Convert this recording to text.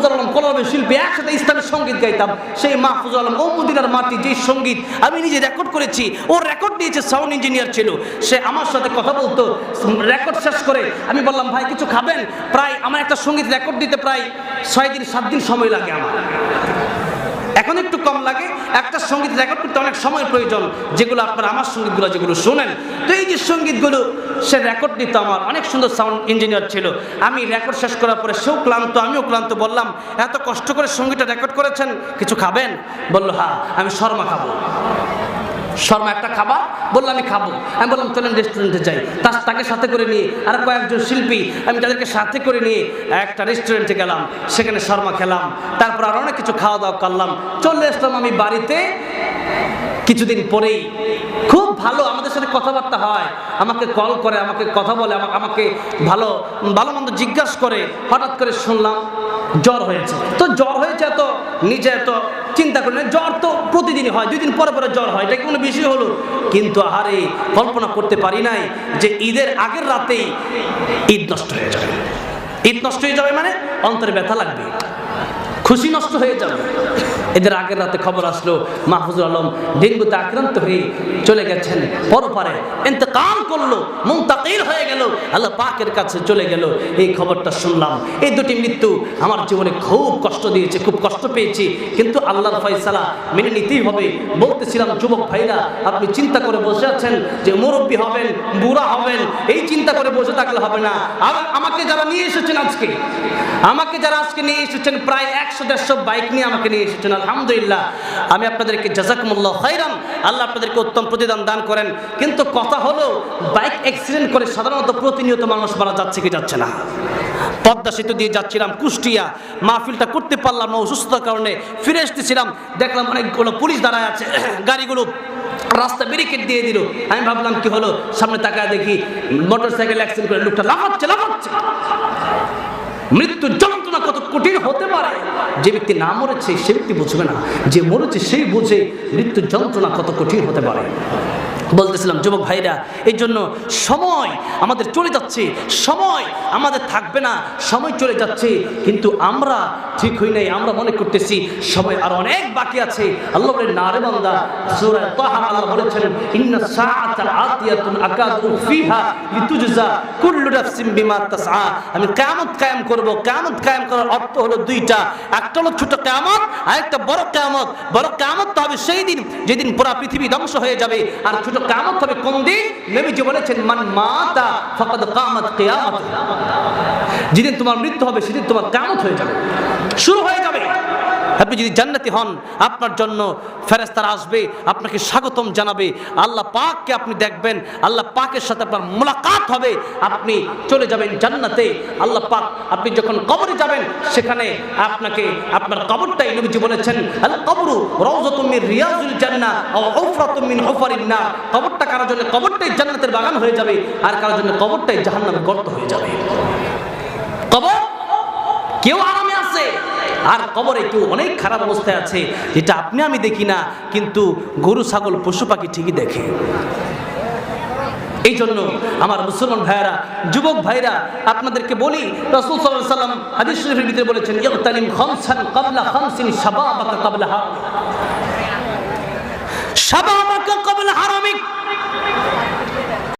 মাহফুজুল আলম কলমের শিল্পী একসাথে ইসলামের সংগীত গাইতাম। সেই মাহফুজ আলম ও মাটি যে সংগীত আমি নিজে রেকর্ড করেছি, ও রেকর্ড দিয়েছে সাউন্ড ইঞ্জিনিয়ার ছিল। সে আমার সাথে কথা বলতো রেকর্ড শেষ করে আমি বললাম, ভাই, কিছু খাবেন? প্রায় আমার একটা সংগীত রেকর্ড দিতে প্রায় ছয় দিন, সাত দিন সময় লাগে আমার। এখন একটু কম লাগে। একটা সংগীত রেকর্ড করতে অনেক সময় প্রয়োজন, যেগুলো আপনারা আমার সঙ্গীতগুলো, যেগুলো শোনেন। তো এই যে সঙ্গীতগুলো, সে রেকর্ড দিত আমার। অনেক সুন্দর সাউন্ড ইঞ্জিনিয়ার ছিল। আমি রেকর্ড শেষ করার পরে সেও ক্লান্ত, আমিও ক্লান্ত বললাম, এত কষ্ট করে সঙ্গীতটা রেকর্ড করেছেন, কিছু খাবেন? বলল হ্যাঁ আমি শর্মা খাব। শর্মা, একটা খাবার বললাম, আমি খাব। আমি বললাম, চলেন রেস্টুরেন্টে যাই। তার তাকে সাথে করে নিয়ে আর কয়েকজন শিল্পী আমি তাদেরকে সাথে করে নিয়ে একটা রেস্টুরেন্টে গেলাম। সেখানে শর্মা খেলাম। তারপর আর অনেক কিছু খাওয়া দাওয়া করলাম। চলে আসলাম আমি বাড়িতে। কিছুদিন পরেই খুব ভালো আমাদের সাথে কথাবার্তা হয়। আমাকে কল করে, আমাকে কথা বলে, আমা- আমাকে ভালো ভালো মন্দ জিজ্ঞাসা করে। হঠাৎ করে শুনলাম জ্বর হয়েছে। তো জ্বর হয়েছে এত নিজে এত চিন্তা করি না। জ্বর তো প্রতিদিনই হয়, দুই দিন পরে পরে জ্বর হয়। এটা কোনো বিষয় হলো? কিন্তু আহারে, কল্পনা করতে পারি নাই যে ঈদের আগের রাতেই ঈদ নষ্ট হয়ে যাবে। ঈদ নষ্ট হয়ে যাবে মানে অন্তরে ব্যথা লাগবে। খুশি নষ্ট হয়ে যাবে। এদের আগের রাতে খবর আসলো, মাহফুজুল আলম ডেঙ্গুতে আক্রান্ত হয়ে চলে গেছেন। পরপারে এতেকাল করল, মুন্তাকিল হয়ে গেল, আল্লাহ পাকের কাছে চলে গেল। এই খবরটা শুনলাম। এই দুটি মৃত্যু আমার জীবনে খুব কষ্ট দিয়েছে, খুব কষ্ট পেয়েছি। কিন্তু আল্লাহর ফয়সালা মেনে নিতেই হবে। বলতেছিলাম, যুবক ভাইরা, আপনি চিন্তা করে বসে আছেন যে মুরব্বী হবেন, বুড়া হবেন, এই চিন্তা করে বসে থাকলে হবে না। আর আমাকে যারা নিয়ে এসেছেন আজকে, আমাকে যারা আজকে নিয়ে এসেছেন, প্রায় একশো দেড়শো বাইক নিয়ে আমাকে নিয়ে এসেছেন আলহামদুলিল্লাহ, আমি আপনাদেরকে জাজাকুমুল্লাহ খাইরান আল্লাহ আপনাদেরকে উত্তম প্রতিদান দান করেন। কিন্তু কথা হলো, বাইক অ্যাক্সিডেন্ট করে সাধারণত প্রতিনিয়ত মানুষ মারা যাচ্ছে কি যাচ্ছে না। পদ্মা সেতু দিয়ে যাচ্ছিলাম কুষ্টিয়া, মাহফিলটা করতে পারলাম না, অসুস্থতার কারণে ফিরে এসতেছিলাম দেখলাম অনেকগুলো পুলিশ দাঁড়ায় আছে, গাড়িগুলো রাস্তা ব্যারিকেড দিয়ে দিল। আমি ভাবলাম, কি হলো? সামনে তাকায় দেখি মোটর সাইকেল অ্যাক্সিডেন্ট করে লোকটা লাফাচ্ছে লাফাচ্ছে। মৃত্যুর যন্ত্রণা কত কঠিন হতে পারে। যে ব্যক্তি না মরেছে, সে ব্যক্তি বুঝবে না। যে মরেছে সেই বুঝে মৃত্যুর যন্ত্রণা কত কঠিন হতে পারে। বলতেছিলাম, যুবক ভাইরা, এই জন্য সময় আমাদের চলে যাচ্ছে। সময় আমাদের থাকবে না। সময় চলে যাচ্ছে। কিন্তু আমরা ঠিক হই নাই, আমরা মনে করতেছি সময় আর অনেক বাকি আছে। আল্লাহ বলেন, না বান্দা আমি কিয়ামত কায়েম করব, কিয়ামত কায়েম করার অর্থ হলো দুইটা। একটা হলো ছোট কেয়ামত আর একটা বড় কেয়ামত। বড় কেয়ামত তো হবে সেই দিন, যেদিন পুরা পৃথিবী ধ্বংস হয়ে যাবে। আর ছোট কেয়ামত হবে কোন দিন? নবীজি বলেছেন, মান মাতা ফাকাদ কামাত কেয়ামত যেদিন তোমার মৃত্যু হবে, সেদিন তোমার কেয়ামত হয়ে যাবে। শুরু হয়ে যাবে। আপনি যদি জান্নাতি হন, আপনার জন্য ফেরেস্তারা আসবে, আপনাকে স্বাগতম জানাবে। আল্লাহ পাককে আপনি দেখবেন, আল্লাহ পাকের সাথে আপনার মোলাকাত হবে, আপনি চলে যাবেন জান্নাতে। আল্লাহ পাক, আপনি যখন কবরে যাবেন, সেখানে আপনাকে, আপনার কবরটাই নবীজি বলেছেন, আল কবরু রওজাতুম মিন রিয়াজুল জান্নাহ ও হুফরাতুম মিন হুফারিন নার। কবরটা কারোর জন্য, কবরটাই জান্নাতের বাগান হয়ে যাবে, আর কারোর জন্য কবরটাই জাহান্নামের গর্ত হয়ে যাবে। কবর? কেউ আরামে আছে? আর কবরে কেউ অনেক খারাপ অবস্থায় আছে, যেটা আপনি আমি দেখি না, কিন্তু গরু, ছাগল, পশু পাখি ঠিকই দেখে। এই জন্য আমার মুসলমান ভাইয়েরা, যুবক ভাইরা, আপনাদেরকে বলি, রসুল সাল্লাল্লাহু সাল্লাম হাদিস শরীফের ভিতরে বলেছেন ইগতানিম খামসান ক্বাবলা খামসিন শাবাবাকা হারামিক শাবাবাকা ক্বাবলা হারামিক।